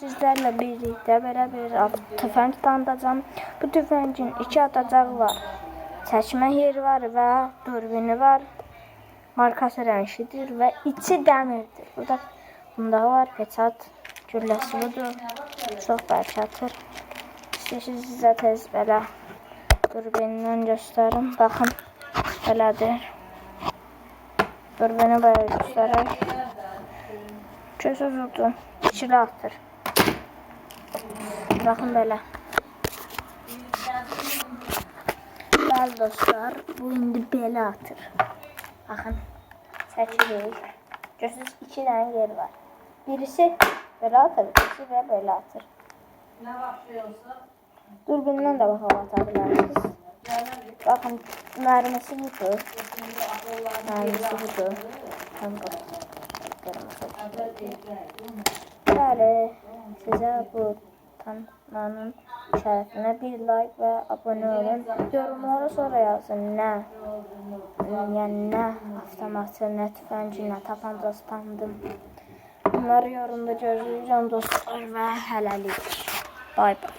sizlerle birlikte av- tüfəng tanıtacağım. Bu tüfəngin iki atacağı var. Çəkmə yeri var və durbini var. Markası rənglidir və içi dəmirdir. Burada bunda var peçat gülləsi budur. Çox bərk atır. İstəyirsiniz sizə tez belə durbinindən göstərim. Baxın belədir. Durbini belə göstərək. Gözü uzundur. İçili atır. Baxın belə. Bəli dostlar, bu indi belə atır. Baxın, çəkirik. Görürsünüz, iki dənə yer var. Birisi belə atır, birisi də belə atır. Durbindən də baxa ata bilərsiniz. Baxın, mərmisi budur. Mərmisi budur. Həm bu. Bəli, sizə bu tanımanın şərəfinə bir like və abunə olun. Yorumlara sonra yazın nə, yəni nə avtomatı, nə tüfəngi, nə tapancası tanıdım. Bunları yorumda gözləyirəm dostlar və hələlik. Bay bay.